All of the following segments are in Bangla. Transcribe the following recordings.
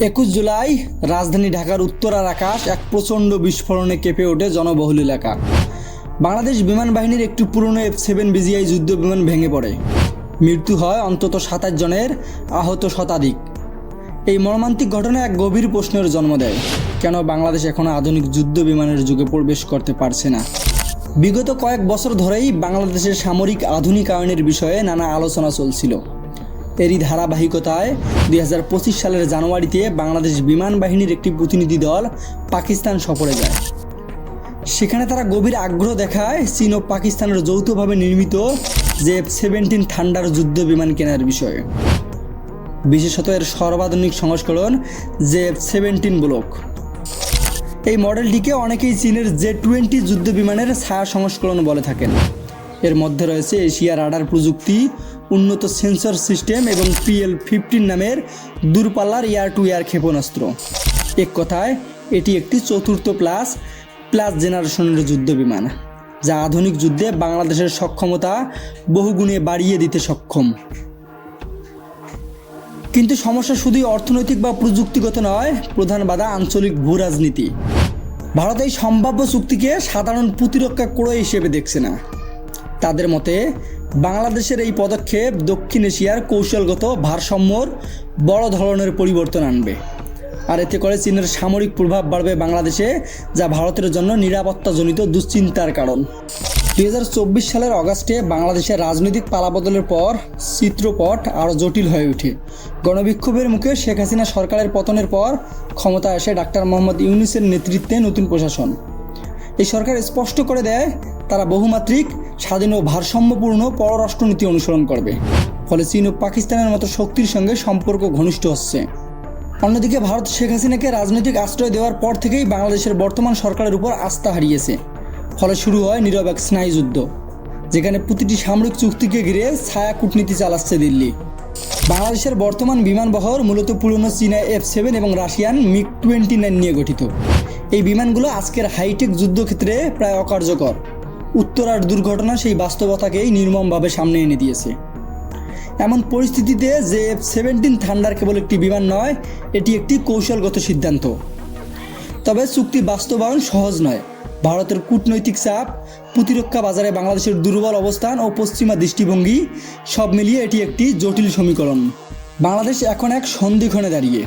একুশ জুলাই রাজধানী ঢাকার উত্তরার আকাশ এক প্রচণ্ড বিস্ফোরণে কেঁপে ওঠে জনবহুল এলাকা। বাংলাদেশ বিমান বাহিনীর একটি পুরনো এফ সেভেন বিজিআই যুদ্ধ বিমান ভেঙে পড়ে। মৃত্যু হয় অন্তত সাতাশ জনের আহত শতাধিক। এই মর্মান্তিক ঘটনা এক গভীর প্রশ্নের জন্ম দেয়, কেন বাংলাদেশ এখনও আধুনিক যুদ্ধ বিমানের যুগে প্রবেশ করতে পারছে না? বিগত কয়েক বছর ধরেই বাংলাদেশের সামরিক আধুনিকায়নের বিষয়ে নানা আলোচনা চলছিল। এরই ধারাবাহিকতায় দুই হাজার পঁচিশ সালের জানুয়ারিতে বাংলাদেশ বিমান বাহিনীর একটি প্রতিনিধি দল পাকিস্তান সফরে যায়। সেখানে তারা গভীর আগ্রহ দেখায় চীন ও পাকিস্তানের যৌথভাবে নির্মিত যে সেভেন্টিন থান্ডার যুদ্ধ বিমান কেনার বিষয়ে। বিশেষত এর সর্বাধুনিক সংস্করণ যে সেভেন্টিন ব্লক। এই মডেলটিকে অনেকেই চীনের জে টোয়েন্টি যুদ্ধ বিমানের ছায়া সংস্করণ বলে থাকেন। এর মধ্যে রয়েছে এশিয়া রাডার প্রযুক্তি উন্নত সেন্সর সিস্টেম এবং পিএল ফিফটিন নামের দূরপাল্লার এয়ার টু এয়ার ক্ষেপণাস্ত্র। এক কথায়, এটি একটি চতুর্থ প্লাস প্লাস জেনারেশনের যুদ্ধ বিমান, যা আধুনিক যুদ্ধে বাংলাদেশের সক্ষমতা বহুগুণে বাড়িয়ে দিতে সক্ষম। কিন্তু সমস্যা শুধুই অর্থনৈতিক বা প্রযুক্তিগত নয়, প্রধান বাধা আঞ্চলিক ভূ রাজনীতি ভারত এই সম্ভাব্য চুক্তিকে সাধারণ প্রতিরক্ষা ক্রয় হিসেবে দেখছে না। তাদের মতে বাংলাদেশের এই পদক্ষেপ দক্ষিণ এশিয়ার কৌশলগত ভারসাম্যর বড় ধরনের পরিবর্তন আনবে। আর এতে করে চীনের সামরিক প্রভাব বাড়বে বাংলাদেশে, যা ভারতের জন্য নিরাপত্তাজনিত দুশ্চিন্তার কারণ। দু হাজার চব্বিশ সালের অগাস্টে বাংলাদেশের রাজনৈতিক পালাবদলের পর চিত্রপট আরও জটিল হয়ে ওঠে। গণবিক্ষোভের মুখে শেখ হাসিনা সরকারের পতনের পর ক্ষমতায় আসে ডাক্তার মোহাম্মদ ইউনুসের নেতৃত্বে নতুন প্রশাসন। এই সরকার স্পষ্ট করে দেয় তারা বহুমাত্রিক স্বাধীন ও ভারসাম্যপূর্ণ পররাষ্ট্রনীতি অনুসরণ করবে। ফলে চীন ও পাকিস্তানের মতো শক্তির সঙ্গে সম্পর্ক ঘনিষ্ঠ হচ্ছে। অন্যদিকে ভারত শেখ হাসিনাকে রাজনৈতিক আশ্রয় দেওয়ার পর থেকেই বাংলাদেশের বর্তমান সরকারের উপর আস্থা হারিয়েছে। ফলে শুরু হয় নীরব এক স্নায়ুযুদ্ধ যেখানে প্রতিটি সামরিক চুক্তিকে ঘিরে ছায়া কূটনীতি চালাচ্ছে দিল্লি। বাংলাদেশের বর্তমান বিমানবহর মূলত পুরনো চীনা এফ সেভেন এবং রাশিয়ান মিগ টোয়েন্টি নাইন নিয়ে গঠিত। এই বিমানগুলো আজকের হাইটেক যুদ্ধক্ষেত্রে প্রায় অকার্যকর। উত্তরার দুর্ঘটনা সেই বাস্তবতাকেই নির্মমভাবে সামনে এনে দিয়েছে। এমন পরিস্থিতিতে যে সেভেন্টিন থান্ডার কেবল একটি বিমান নয়, এটি একটি কৌশলগত সিদ্ধান্ত। তবে চুক্তি বাস্তবায়ন সহজ নয়। ভারতের কূটনৈতিক চাপ, প্রতিরক্ষা বাজারে বাংলাদেশের দুর্বল অবস্থান ও পশ্চিমা দৃষ্টিভঙ্গি, সব মিলিয়ে এটি একটি জটিল সমীকরণ। বাংলাদেশ এখন এক সন্ধিক্ষণে দাঁড়িয়ে।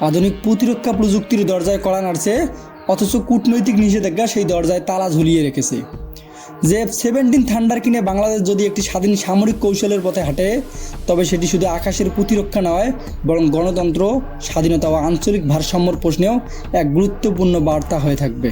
আধুনিক প্রতিরক্ষা প্রযুক্তির দরজায় কড়া নাড়ছে, অথচ কূটনৈতিক নিষেধাজ্ঞা সেই দরজায় তালা ঝুলিয়ে রেখেছে। যে সেভেন্টিন থান্ডার কিনে বাংলাদেশ যদি একটি স্বাধীন সামরিক কৌশলের পথে হাঁটে, তবে সেটি শুধু আকাশের প্রতিরক্ষা নয়, বরং গণতন্ত্র, স্বাধীনতা ও আঞ্চলিক ভারসাম্যর প্রশ্নেও এক গুরুত্বপূর্ণ বার্তা হয়ে থাকবে।